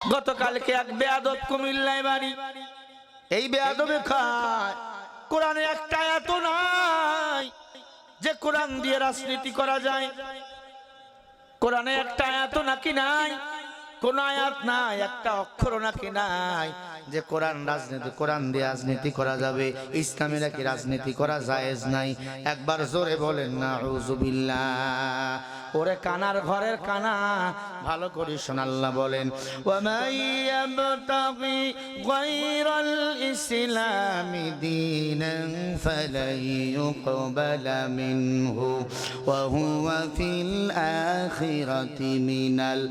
গতকালকে এক বেয়াদব কুমিল্লায় বাড়ি। এই বেয়াদবে খায়। কোরআনে একটা এত নাই যে কোরআন দিয়ে রাজনীতি করা যায়। কোরআনে একটা এত নাকি নাই? কোন আয়াত নাই, একটা অক্ষর নাকি নাই? যে কোরআন রাজনীতি, কোরআন দিয়ে রাজনীতি করা যাবে ইসলামে কি রাজনীতি করা জায়েজ নাই? একবার জোরে বলেন না উজুবিল্লাহ ওরে কানার ঘরের কানা, ভালো করে শোনাল্লাহ বলেন, ওয়ামাই ইয়াবতাগি গায়রাল ইসলামি দীনান ফালাই ইউকবালা মিনহু ওয়া ফিল আখিরাতি মিনাল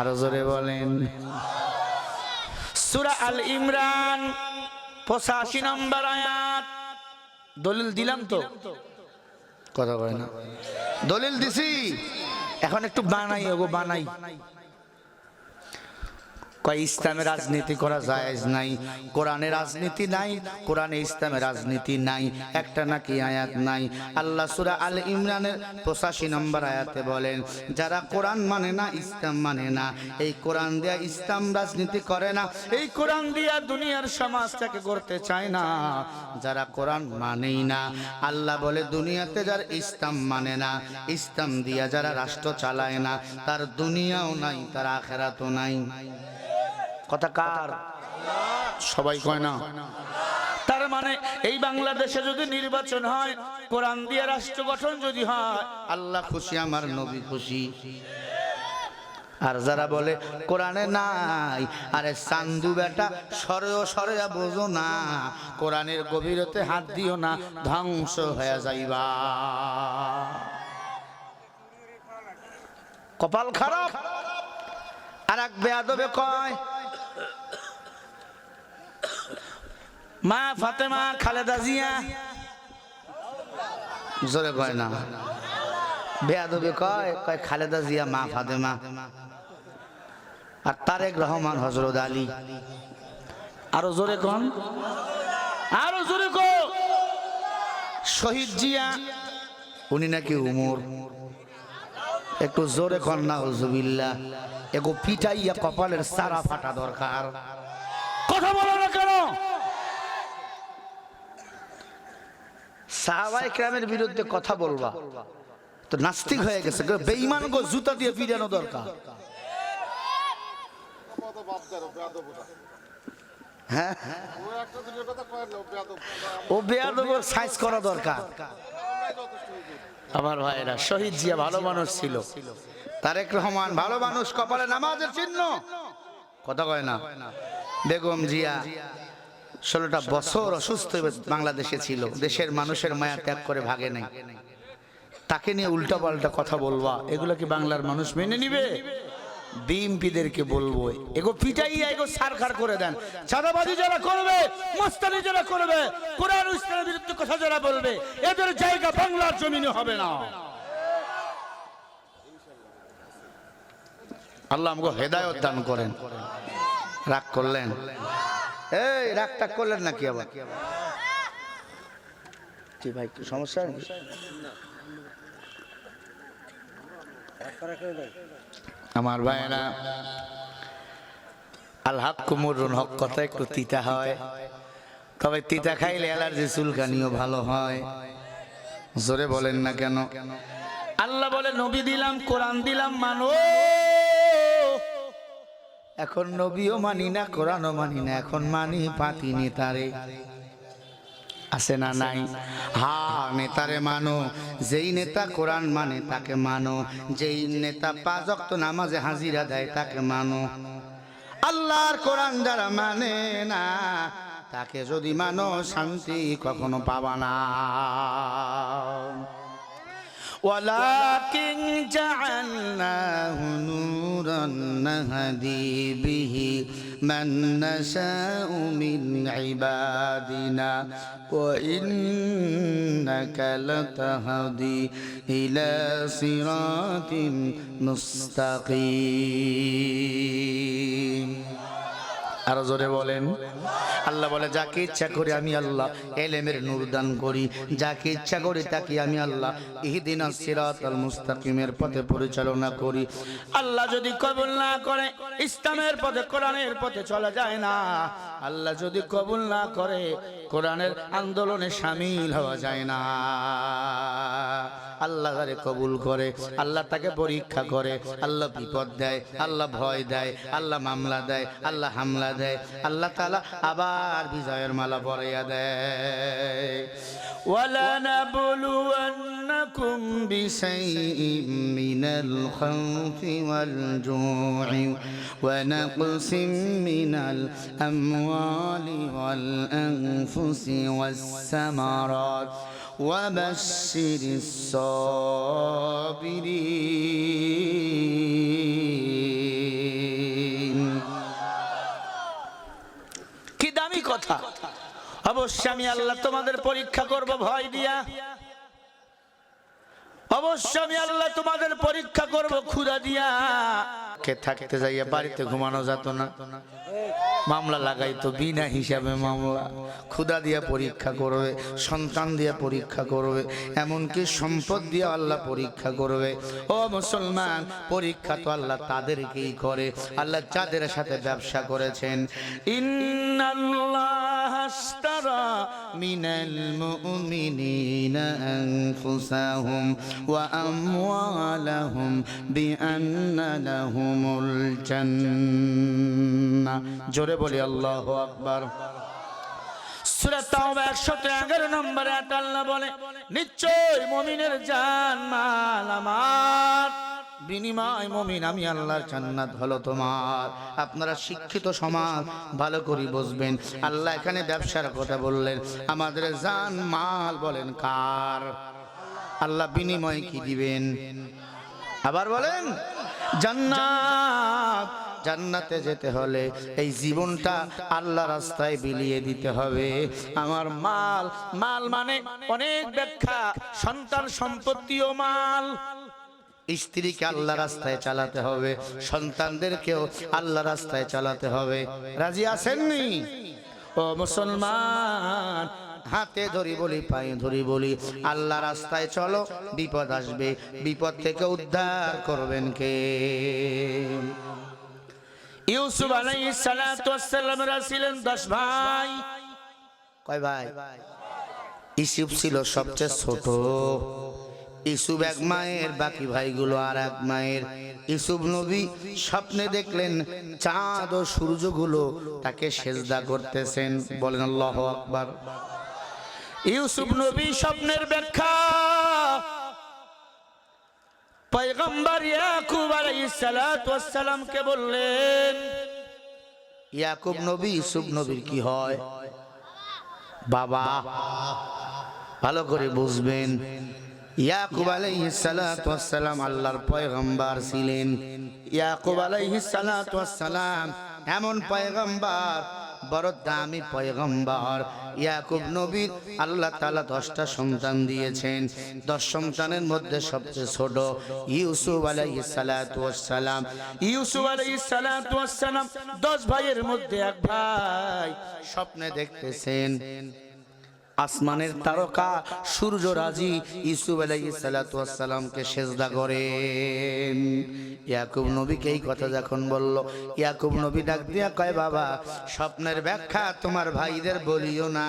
আরও জোরে বলেন। সুরা আল ইমরান পঁচাশি নম্বর আয়াত। দলিল দিলাম তো? কথা বলে না। দলিল দিছি। এখন একটু বানাই ওগো বানাই। কয়, ইসলামে রাজনীতি করা জায়েজ নাই, কোরআনে রাজনীতি নাই, কোরআনে ইসলামে রাজনীতি নাই, একটা নাকি আয়াত নাই। আল্লাহ সূরা আল ইমরানের পঁচাশি নম্বর আয়াতে বলেন, যারা কোরআন মানে না, ইসলাম মানে না, এই কোরআন দিয়া ইসলাম রাজনীতি করে না, এই কোরআন দিয়া দুনিয়ার সমাজটাকে করতে চায় না, যারা কোরআন মানেই না। আল্লাহ বলে, দুনিয়াতে যারা ইসলাম মানে না, ইসলাম দিয়া যারা রাষ্ট্র চালায় না, তার দুনিয়াও নাই, তার আখেরাতও নাই। কথা কার সবাই কয় না। তার মানে এই বাংলাদেশে যদি নির্বাচন হয় কোরআন দিয়ে রাষ্ট্র গঠন যদি হয় আল্লাহ খুশি আমার নবী খুশি। আর যারা বলে কোরআনে নাই আরে চান্দু বেটা সরে সরে বোঝো না কোরআনের গভীরতে হাত দিও না ধ্বংস হয়ে যাইবা। কপাল খারাপ। আর এক বেয়াদবে কয় মা ফাতেমা খালেদা জিয়া। জোরে কয় না। বেয়াদবে কয় কয় খালেদা জিয়া মা ফাতেমা। আর তারেক রহমান হজরত আলী। আরও জোরে কন। আরও জোরে কো। শহীদ জিয়া উনি নাকি উমর। একটু জোরে কন না হুজুবিল্লাহ এগো পিটাইয়া কপালের সারা ফাটা দরকার। কথা বলো না কেন? সাহাবাই ক্রামের বিরুদ্ধে কথা বলবা। তো নাস্তিক হয়ে গেছে বেইমান গো জুতা দিয়ে পিটানো দরকার। হ্যাঁ? ও বেয়াদব সাইজ করা দরকার। আমার ভাইরা, শহীদ জিয়া ভালো মানুষ ছিল। তারেক রহমান ভালো মানুষ, কপালে নামাজের চিহ্ন। কথা কয় না। বেগম জিয়া ষোলোটা বছর অসুস্থ বাংলাদেশে ছিল। দেশের মানুষের মায়া ত্যাগ করে ভাগে নেই। তাকে নিয়ে উল্টা পাল্টা কথা বলবা, এগুলো কি বাংলার মানুষ মেনে নিবে? বিএমপিদেরকে বলব, এগো পিটাইয়া এগো সারখার করে দেন। চাঁদাবাজি যারা করবে, মস্তানি যারা করবে, কোরআন ইসলামের বিরুদ্ধে কথা যারা বলবে, এদের জায়গা বাংলার জমিনে হবে না। আল্লাহ আমাকে হেদায়ত দান করেন। রাগ করলেন? এই রাগ টাগ করলেন নাকি আবার? কি ভাই সমস্যা? নাকি? আমার ভাইয়েরা আল্লাহ কুমরুন হক কথা একটু তিতা হয় তবে তিতা খাইলে অ্যালার্জি চুলকানিও ভালো হয়। জোরে বলেন না কেন? আল্লাহ বলে নবী দিলাম কোরআন দিলাম মানো। এখন নবীও মানি না কোরআনও মানি না এখন মানি পাতি নেতারে আছে না নাই হা নেতারে মানো যেই নেতা কোরআন মানে তাকে মানো যেই নেতা পাঁচ অক্ত নামাজে হাজিরা দেয় তাকে মানো আল্লাহর কোরআন যারা মানে না তাকে যদি মানো শান্তি কখনো পাবা না ولكن جعلناه نورا نهدي به من نشاء من عبادنا وإنك لتهدي إلى صراط مستقيم. আরও জোরে বলেন। আল্লাহ বলে, যাকে ইচ্ছা করে আমি আল্লাহ এলেমের নূর দান করি, যাকে ইচ্ছা করে তাকে আমি আল্লাহ ইহদিন সিরাতাল মুস্তাকিমের পথে পরিচালনা করি। আল্লাহ যদি কবুল না করে, ইসলামের পথে, কোরআনের পথে চলা যায় না। আল্লাহ যদি কবুল না করে কোরআনের আন্দোলনে সামিল হওয়া যায় না আল্লাহ তারে কবুল করে আল্লাহ তাকে পরীক্ষা করে আল্লাহ বিপদ দেয় আল্লাহ ভয় দেয় আল্লাহ মামলা দেয় আল্লাহ হামলা দেয় আল্লাহ তালা আবার বিজয়ের মালা পরাইয়া দেয় ولنبلونكم بشيء من الخوف والجوع ونقص من الأموال والأنفس والثمرات وبشر الصابرين কি দামি কথা অবশ্যই আমি আল্লাহ তোমাদের পরীক্ষা করব ভয় দিয়া অবশ্য আমি আল্লাহ তোমাদের পরীক্ষা করব ক্ষুদা দিয়া। কে থাকতে যাইয়া বাড়িতে ঘুমানো যেত না। মামলা লাগাইতো, বিনা হিসাবে মামলা। ক্ষুদা দিয়া পরীক্ষা করবে, সন্তান দিয়া পরীক্ষা করবে, এমনকি সম্পদ দিয়ে আল্লাহ পরীক্ষা করবে। ও মুসলমান, পরীক্ষা তো আল্লাহ তাদেরকেই করে। আল্লাহ যাদের সাথে ব্যবসা করেছেন। ইন্নাল্লাহ মিনাল মুমিনিনা আনফুসাহুম। আমওয়ালাহুম বিআন্না লাহুমুল জান্নাহ জোরে বলি আল্লাহু আকবার। সূরা তাওবা 111 নম্বরে আল্লাহ বলে, নিশ্চয় মুমিনের জান, মাল আমার। বিনিময় মমিন, আমি আল্লাহর জান্নাত হলো তোমার। আপনারা শিক্ষিত সমাজ, ভালো করে বুঝবেন। আল্লাহ এখানে ব্যবসার কথা বললেন। আমাদের জান, মাল বলেন কার? আল্লাহ বিনিময় কি দিবেন? আবার বলেন, জান্নাত, জান্নাতে যেতে হলে এই জীবনটা আল্লাহ রাস্তায় বিলিয়ে দিতে হবে। আমার মাল মাল মানে অনেক ব্যাখ্যা, সন্তান সম্পত্তিও মাল। স্ত্রীকে আল্লাহ রাস্তায় চালাতে হবে, সন্তানদেরকেও আল্লাহ রাস্তায় চালাতে হবে। রাজি আছেননি? ও মুসলমান হাতে ধরি বলি পায়ে ধরি বলি আল্লাহ রাস্তায় চলো বিপদ আসবে। বিপদ থেকে উদ্ধার করবেন কে? ইউসুফ আলাইহিস সালাতু ওয়াসসালামরা ছিলেন 10 ভাই। কয় ভাই? ইউসুফ ছিল সবচেয়ে ছোট। ইসুব এক মায়ের বাকি ভাইগুলো আর এক মায়ের। ইসুব নবী স্বপ্নে দেখলেন চাঁদ ও সূর্যগুলো তাকে সেজদা করতেছেন। বলেন আল্লাহ আকবার। ইউসুফ নবী স্বপ্নের ব্যাখ্যা। পয়গম্বর ইয়াকুব বললেন, ইয়াকুব নবী, ইউসুফ নবীর কি হয়? বাবা, ভালো করে বুঝবেন। ইয়াকুব আলাইহিস সালাতু ওয়াস সালাম আল্লাহর পয়গম্বর ছিলেন। ইয়াকুব আলাইহিস সালাতু ওয়াস সালাম এমন পয়গম্বর বড় দামি পয়গম্বর। ইয়াকুব নবীর আল্লাহ তাআলা দশটা সন্তান দিয়েছেন। দশ সন্তানের মধ্যে সবচেয়ে ছোট ইউসুফ আলাইহিস সালাতু ওয়াস সালাম ইউসুফ আলাইহিস সালাতু ওয়াস সালাম দশ ভাইয়ের মধ্যে এক ভাই। স্বপ্নে দেখতেছেন। আসমানের তারকা সূর্য রাজি ইসুফ আলাইহিস সালাতু সেজদা করেন। ইয়াকুব নবীকে এই কথা যখন বলল, ইয়াকুব নবী ডাক দিয়া কয়, বাবা, স্বপ্নের ব্যাখ্যা তোমার ভাইদের বলিও না,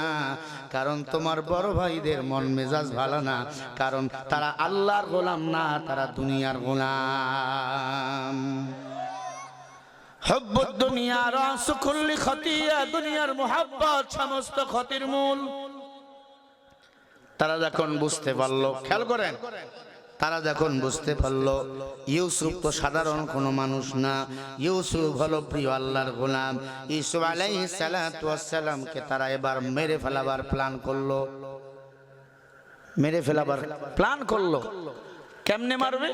কারণ তোমার বড় ভাইদের মন মেজাজ ভালো না, কারণ তারা আল্লাহর গোলাম না, তারা দুনিয়ার গোলাম। হব্বুদ দুনিয়া রাস কুল্লি খতিয়া, দুনিয়ার মোহাব্বত সমস্ত ক্ষতির মূল। তারা যখন বুঝতে পারল, খেয়াল করেন, তারা যখন বুঝতে পারল, ইউসুফ তো সাধারণ কোনো মানুষ না, ইউসুফ হলো প্রিয় আল্লাহর গোলাম। ওয়াস সালামকে তারা এবার মেরে ফেলাবার প্ল্যান করল। মেরে ফেলাবার প্ল্যান করল। কেমনে মারবে?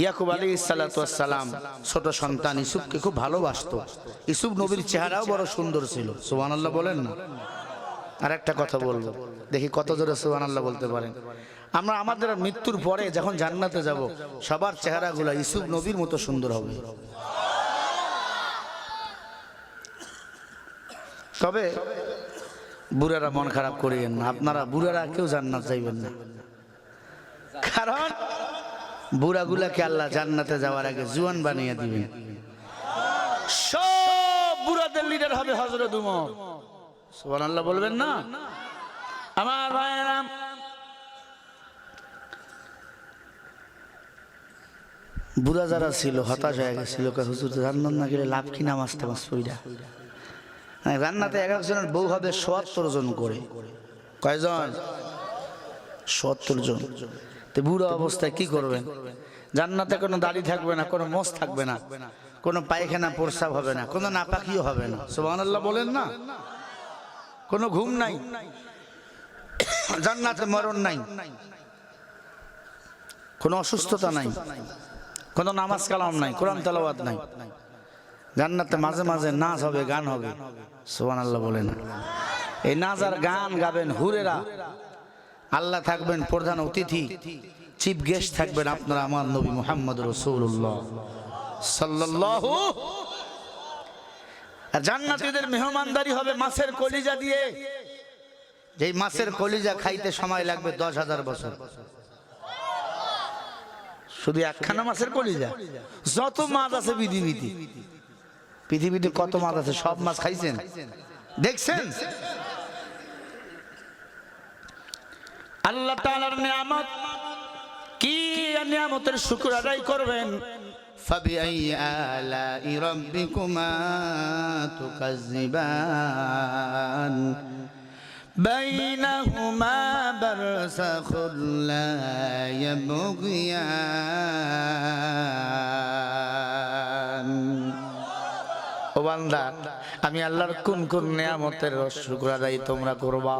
ইয়াকুব আলী সালাম ছোট সন্তান ইসুফকে খুব ভালোবাসতো। ইসুফ নবীর চেহারাও বড় সুন্দর ছিল সুবান আল্লাহ বলেন না? আর একটা কথা বলব। দেখি কত জোরে সুবান আল্লাহ বলতে পারেন। আমরা আমাদের মৃত্যুর পরে যখন জান্নাতে যাব সবার চেহারাগুলো ইসুফ নবীর মতো সুন্দর হবে। তবে বুড়ারা মন খারাপ করিয়েন না আপনারা বুড়ারা কেউ জান্নাত যাইবেন না। কারণ বুড়াগুলাকে আল্লাহ জান্নাতে যাওয়ার আগে জুয়ান বানিয়ে দিবেন। সব বুড়াদের লিডার হবে হজরত উমর। সুবহানাল্লাহ বলবেন না? আমার ভাইয়েরাম বুড়া যারা ছিল, হতাশ হয়ে গেছিল হুজুর, জান্নাত না গেলে লাভ কি নামাজ পইরা মানে রান্নাতে এক একজনের বউ হবে সোয়াত্তর জন করে। কয়জন? সত্তর জন। তো বুড়ো অবস্থায় কি করবেন? জান্নাতে কোনো দাড়ি থাকবে না, কোনো মোষ থাকবে না, কোনো পায়খানা, প্রস্রাব হবে না, কোনো নাপাকিও হবে না। সুবহানাল্লাহ বলেন না? কোনো ঘুম নাই। জান্নাতে মরণ নাই। কোনো অসুস্থতা নাই। কোনো নামাজ কালাম নাই, কোরআন তেলাওয়াত নাই। জান্নাতে মাঝে মাঝে নাচ হবে, গান হবে। সোহান আল্লাহ বলেন। এই নাচ আর গান গাবেন হুরেরা। আল্লাহ থাকবেন প্রধান অতিথি, চিফ গেস্ট থাকবেন আপনারা আমার নবী মোহাম্মদ রসুল্লাহ সাল্লাল্লাহু আর জান্নাতীদের মেহমানদারি হবে মাছের কলিজা দিয়ে। যেই মাছের কলিজা খাইতে সময় লাগবে দশ হাজার বছর। শুধু একখানা মাছের কলিজা? যত মাছ আছে পৃথিবীতে পৃথিবীতে কত মাছ আছে, সব মাছ খাইছেন? দেখছেন? আল্লাহ তাআলার নিয়ামত, কি নিয়ামতের শুকর আদায় করবেন? فبأي آلاء ربكما تكذبان بينهما برزخ لا يبغيان ও বান্দা আমি আল্লাহর কোন কোন নিয়ামতের শুকর আদায় তোমরা করবা